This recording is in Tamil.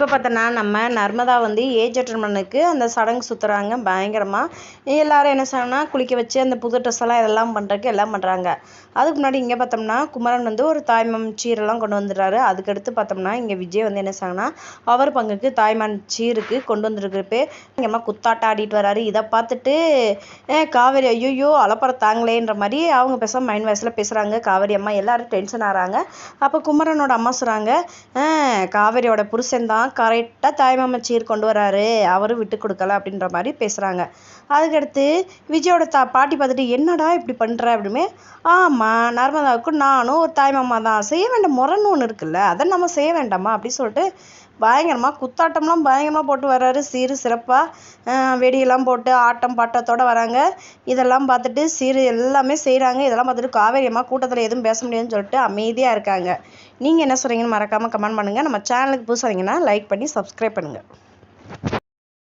இப்போ பார்த்தோன்னா நம்ம நர்மதா வந்து ஏஜ் அட்டர்மனுக்கு அந்த சடங்கு சுற்றுறாங்க பயங்கரமாக எல்லாரும் என்ன செய்யணும்னா குளிக்க வச்சு அந்த புது ட்ரெஸ் எல்லாம் இதெல்லாம் பண்ணுறதுக்கு எல்லாம் பண்ணுறாங்க அதுக்கு முன்னாடி இங்கே பார்த்தோம்னா குமரன் வந்து ஒரு தாய்மாம் சீரெல்லாம் கொண்டு வந்துடுறாரு. அதுக்கடுத்து பார்த்தோம்னா இங்கே விஜய் வந்து என்ன செய்யணும்னா அவர் பங்குக்கு தாய்மான் சீருக்கு கொண்டு வந்துருக்கிறப்ப இங்கேம்மா குத்தாட்டம் ஆடிட்டு வராரு. இதை பார்த்துட்டு காவேரி ஐயோ அலப்பற தாங்களேன்ற மாதிரி அவங்க பேச மைண்ட் வயசில் பேசுகிறாங்க காவேரி அம்மா எல்லாரும் டென்ஷன் ஆகிறாங்க. அப்போ குமரனோட அம்மா சொல்கிறாங்க காவேரியோட புருஷன் தான் கரெக்டாக தாய்மாமன் சீர் கொண்டு வராரு. அவரும் விட்டு கொடுக்கல அப்படின்ற மாதிரி பேசுகிறாங்க அதுக்கடுத்து விஜயோட தா பாட்டி பார்த்துட்டு என்னடா இப்படி பண்ணுற அப்படிமே ஆமாம் நர்மதாவுக்கு நானும் ஒரு தாய்மாமா தான் செய்ய வேண்டாம் முறைன்னு ஒன்று இருக்குல்ல அதை நம்ம செய்ய வேண்டாமா? அப்படின்னு சொல்லிட்டு பயங்கரமாக குத்தாட்டம்லாம் பயங்கரமாக போட்டு வர்றாரு. சீரு சிறப்பாக வெடியெல்லாம் போட்டு ஆட்டம் பாட்டத்தோட வராங்க. இதெல்லாம் பார்த்துட்டு சீரு எல்லாமே செய்கிறாங்க இதெல்லாம் பார்த்துட்டு காவேரியமாக கூட்டத்தில் எதுவும் பேச முடியாதுன்னு சொல்லிட்டு அமைதியாக இருக்காங்க. நீங்கள் என்ன சொல்கிறீங்கன்னு மறக்காமல் கமெண்ட் பண்ணுங்கள் நம்ம சேனலுக்கு புதுசாக லைக் பண்ணி சப்ஸ்கிரைப் பண்ணுங்கள்